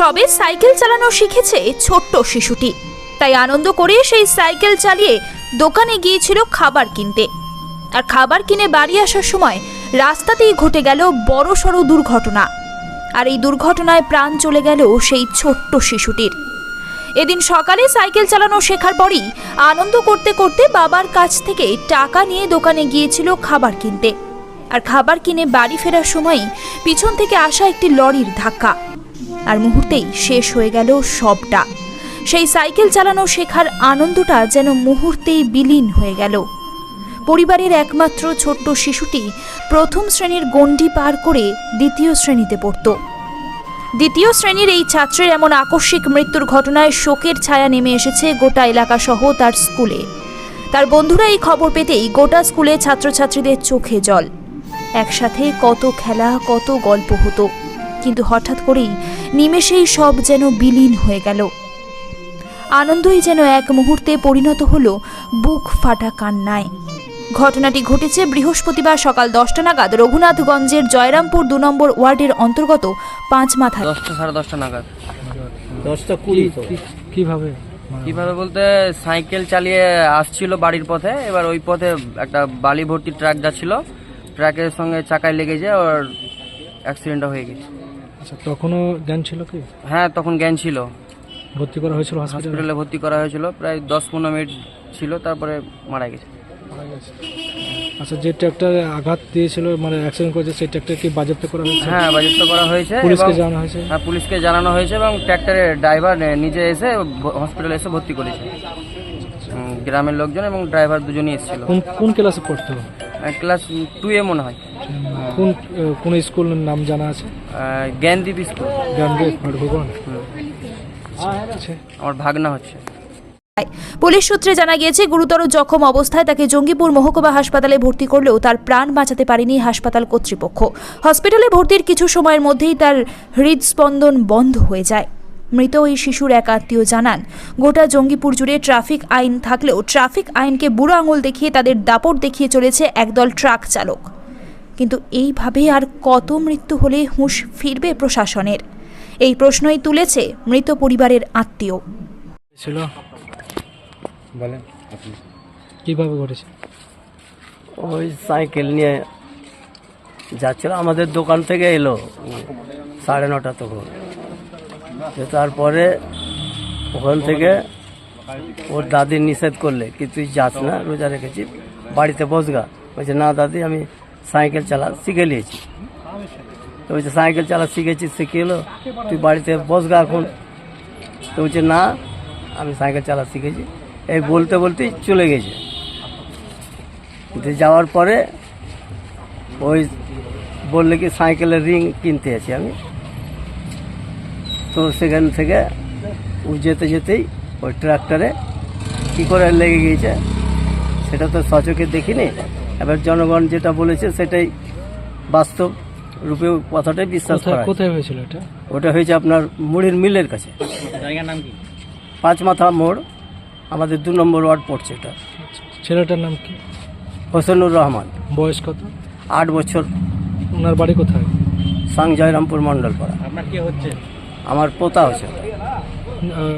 সবে সাইকেল চালানো শিখেছে ছোট্ট শিশুটি। তাই আনন্দ করে সেই সাইকেল চালিয়ে দোকানে গিয়েছিল খাবার কিনতে। আর খাবার কিনে বাড়ি আসার সময় রাস্তাতেই ঘটে গেল বড় সড়ো দুর্ঘটনা। আর এই দুর্ঘটনায় প্রাণ চলে গেল সেই ছোট্ট শিশুটির। এদিন সকালে সাইকেল চালানো শেখার পরই আনন্দ করতে করতে বাবার কাছ থেকে টাকা নিয়ে দোকানে গিয়েছিল খাবার কিনতে। আর খাবার কিনে বাড়ি ফেরার সময়ই পিছন থেকে আসা একটি লরির ধাক্কা। আর মুহূর্তেই শেষ হয়ে গেল সবটা। সেই সাইকেল চালানো শেখার আনন্দটা যেন মুহূর্তেই বিলীন হয়ে গেল। পরিবারের একমাত্র ছোট্ট শিশুটি প্রথম শ্রেণির গণ্ডি পার করে দ্বিতীয় শ্রেণীতে পড়তো। দ্বিতীয় শ্রেণির এই ছাত্রের এমন আকস্মিক মৃত্যুর ঘটনায় শোকের ছায়া নেমে এসেছে গোটা এলাকা সহ তার স্কুলে। তার বন্ধুরা এই খবর পেতেই গোটা স্কুলে ছাত্রছাত্রীদের চোখে জল। একসাথে কত খেলা, কত গল্প হতো। কিন্তু হঠাৎ করেই নিমেষেই সব যেন বিলীন হয়ে গেল। আনন্দই যেন এক মুহূর্তে পরিণত হলো বুক ফাটা কান্নায়। ঘটনাটি ঘটেছে বৃহস্পতিবার সকাল দশটা নাগাদ রঘুনাথগঞ্জের জয়রামপুর দু নম্বর ওয়ার্ডের অন্তর্গত পাঁচ মাথা দশটা সাড়ে দশটা নাগাদ। দশটা কুড়ি কীভাবে? কীভাবে বলতে সাইকেল চালিয়ে আসছিল বাড়ির পথে এবার ওই পথে একটা বালি ভর্তি ট্রাক যাচ্ছিল। ট্রাকের সঙ্গে চাকায় লেগে যায় ওর অ্যাক্সিডেন্টটা হয়ে গেছে। আচ্ছা তখনও জ্ঞান ছিল কি? হ্যাঁ তখন জ্ঞান ছিল। ভর্তি করা হয়েছিল হসপিটালে হসপিটালে ভর্তি করা হয়েছিল প্রায় দশ পনেরো মিনিট ছিল তারপরে মারা গেছে। আচ্ছা যে ট্র্যাক্টরে আঘাত দিয়েছিল মানে অ্যাক্সিডেন্ট করেছে সেই ট্র্যাক্টর কি বাজেপ্ত করা হয়েছে? হ্যাঁ বাজেপ্ত করা হয়েছে পুলিশকে এবং- জানানো হয়েছে? হ্যাঁ পুলিশকে জানানো হয়েছে এবং ট্র্যাক্টরের ড্রাইভার নিজে এসে হসপিটালে এসে ভর্তি করেছে। হুম, গ্রামের লোকজন এবং ড্রাইভার দুজনই এসেছিল। কোন কোন ক্লাসে পড়তো? ক্লাস টু এ মনে হয়। কোন কোন স্কুলের নাম জানা আছে? জ্ঞানদীপ স্কুল ভগবান। আচ্ছা। আমার ভাগনা হচ্ছে। পুলিশ সূত্রে জানা গিয়েছে গুরুতর জখম অবস্থায় তাকে জঙ্গিপুর মহকুমা হাসপাতালে ভর্তি করলেও তার প্রাণ বাঁচাতে পারেনি হাসপাতাল কর্তৃপক্ষ। হসপিটালে ভর্তির কিছু সময়ের মধ্যেই তার হৃদস্পন্দন বন্ধ হয়ে যায়। মৃত ওই শিশুর এক আত্মীয় জানান গোটা জঙ্গিপুর জুড়ে ট্রাফিক আইন থাকলেও ট্রাফিক আইনকে বুড়ো আঙুল দেখিয়ে তাদের দাপট দেখিয়ে চলেছে একদল ট্রাক চালক। কিন্তু এইভাবে আর কত মৃত্যু হলে হুঁশ ফিরবে প্রশাসনের? এই প্রশ্নই তুলেছে মৃত পরিবারের আত্মীয়। ছিল। বলেন। কীভাবে ঘটেছে? ওই সাইকেল নিয়ে যাচ্ছিল আমাদের দোকান থেকে এলো সাড়ে নটা তখন। তারপরে ওখান থেকে ওর দাদি নিষেধ করলে কি তুই যাস না, রোজা রেখেছি বাড়িতে বসগা। বলছে, না দাদি, আমি সাইকেল চালা, শিখে নিয়েছি। তো বলছে, সাইকেল চালা, শিখেছি শিখে এলো তুই বাড়িতে বসগা এখন। তো বলছে, না, আমি সাইকেল চালা, শিখেছি। এই বলতে বলতেই চলে গেছে। যাওয়ার পরে ওই বললে কি, সাইকেলের রিং কিনতে আছি আমি। তো সেখান থেকে ও যেতে যেতেই ওই ট্রাক্টরে কী করে লেগে গিয়েছে সেটা তো সচকে দেখিনি। এবার জনগণ যেটা বলেছে সেটাই বাস্তব রূপে কথাটাই বিশ্বাস কোথায় করা কোথায় হয়েছিল এটা? ওটা হয়েছে আপনার মুড়ির মিলের কাছে। জায়গার নাম কি? পাঁচ মাথা মোড় আমাদের দু নম্বর ওয়ার্ড পড়ছে এটা। আচ্ছা, ছেলেটার নাম কি? হোসেনুর রহমান। বয়স কত? আট বছর। ওনার বাড়ি কোথায়? সাং জয়রামপুর মণ্ডল পাড়া আপনার কি হচ্ছে? আমার পোতা আহ,